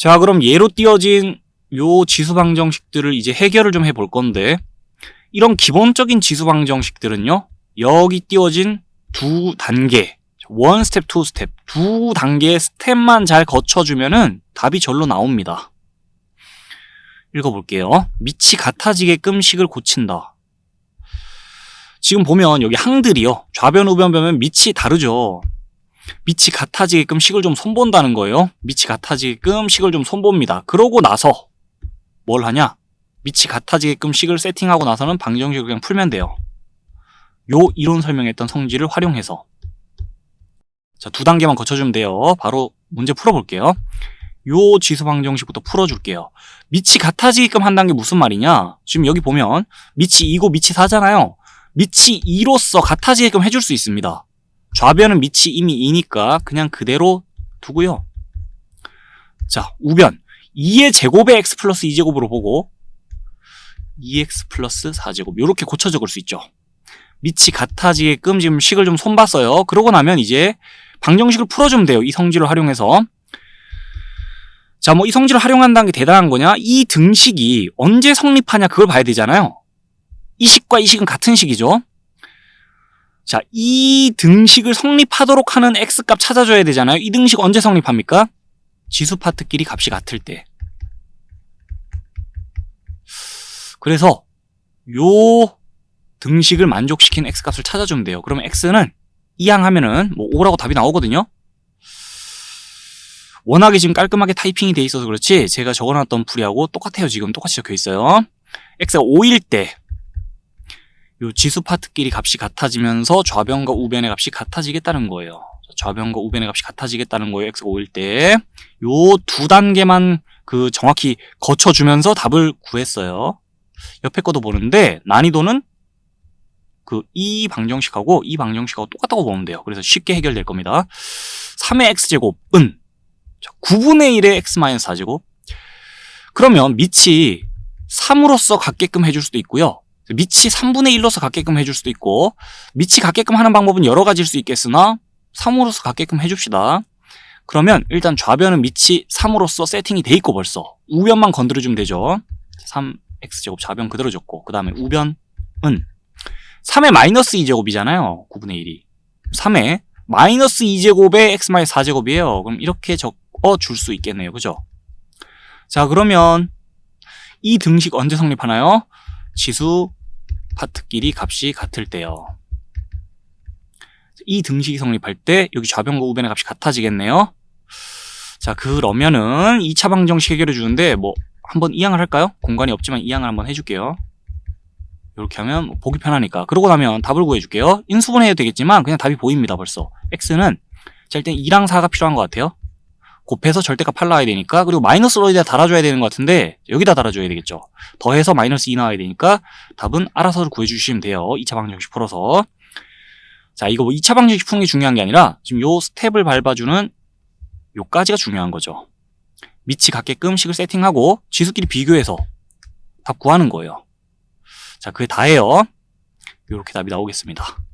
자, 그럼 예로 띄어진 요 지수 방정식들을 이제 해결을 좀 해볼 건데, 이런 기본적인 지수 방정식들은요, 여기 띄어진 두 단계, 원 스텝, 투 스텝, 두 단계의 스텝만 잘 거쳐주면은 답이 절로 나옵니다. 읽어볼게요. 밑이 같아지게끔 식을 고친다. 지금 보면 여기 항들이요. 좌변, 우변 보면 밑이 다르죠. 밑이 같아지게끔 식을 좀 손본다는 거예요. 밑이 같아지게끔 식을 좀 손봅니다. 그러고 나서 뭘 하냐? 밑이 같아지게끔 식을 세팅하고 나서는 방정식을 그냥 풀면 돼요. 요 이론 설명했던 성질을 활용해서 자, 두 단계만 거쳐주면 돼요. 바로 문제 풀어볼게요. 요 지수 방정식부터 풀어줄게요. 밑이 같아지게끔 한다는 게 무슨 말이냐? 지금 여기 보면 밑이 2고 밑이 4잖아요. 밑이 2로서 같아지게끔 해줄 수 있습니다. 좌변은 밑이 이미 2니까 그냥 그대로 두고요. 자, 우변. 2의 제곱에 x 플러스 2제곱으로 보고 2x 플러스 4제곱 이렇게 고쳐 적을 수 있죠. 밑이 같아지게끔 지금 식을 좀 손봤어요. 그러고 나면 이제 방정식을 풀어주면 돼요. 이 성질을 활용해서. 자, 뭐 이 성질을 활용한다는 게 대단한 거냐? 이 등식이 언제 성립하냐 그걸 봐야 되잖아요. 이 식과 이 식은 같은 식이죠. 자, 이 등식을 성립하도록 하는 x값 찾아줘야 되잖아요. 이 등식 언제 성립합니까? 지수 파트끼리 값이 같을 때. 그래서 요 등식을 만족시킨 x값을 찾아주면 돼요. 그러면 x는 이항 하면은 뭐 5라고 답이 나오거든요. 워낙에 지금 깔끔하게 타이핑이 돼 있어서 그렇지 제가 적어놨던 풀이하고 똑같아요. 지금 똑같이 적혀 있어요. x가 5일 때 요 지수 파트끼리 값이 같아지면서 좌변과 우변의 값이 같아지겠다는 거예요. 좌변과 우변의 값이 같아지겠다는 거예요. x가 5일 때. 요 두 단계만 그 정확히 거쳐주면서 답을 구했어요. 옆에 것도 보는데 난이도는 그 이 방정식하고 이 방정식하고 똑같다고 보면 돼요. 그래서 쉽게 해결될 겁니다. 3의 x제곱은 9분의 1의 x-4제곱 그러면 밑이 3으로서 같게끔 해줄 수도 있고요. 밑이 3분의 1로서 같게끔 해줄 수도 있고 밑이 같게끔 하는 방법은 여러 가지일 수 있겠으나 3으로서 같게끔 해줍시다. 그러면 일단 좌변은 밑이 3으로서 세팅이 돼 있고 벌써 우변만 건드려주면 되죠. 3x제곱 좌변 그대로 줬고 그 다음에 우변은 3의 마이너스 2제곱이잖아요. 9분의 1이 3의 마이너스 2제곱의 x-4제곱이에요. 그럼 이렇게 적어줄 수 있겠네요. 그죠? 자 그러면 이 등식 언제 성립하나요? 지수 파트끼리 값이 같을 때요. 이 등식이 성립할 때 여기 좌변과 우변의 값이 같아지겠네요. 자 그러면은 2차 방정식 해결해 주는데 뭐 한번 이항을 할까요? 공간이 없지만 이항을 한번 해줄게요. 이렇게 하면 뭐 보기 편하니까. 그러고 나면 답을 구해줄게요. 인수분해해도 되겠지만 그냥 답이 보입니다 벌써. x는 자 일단 2랑 4가 필요한 것 같아요. 곱해서 절대값 8 나와야 되니까 그리고 마이너스로 어디다 달아줘야 되는 것 같은데 여기다 달아줘야 되겠죠. 더해서 마이너스 2 나와야 되니까 답은 알아서 구해주시면 돼요. 2차 방정식 풀어서. 자 이거 뭐 2차 방정식 푸는 게 중요한 게 아니라 지금 요 스텝을 밟아주는 요까지가 중요한 거죠. 밑이 같게끔 식을 세팅하고 지수끼리 비교해서 답 구하는 거예요. 자 그게 다예요. 이렇게 답이 나오겠습니다.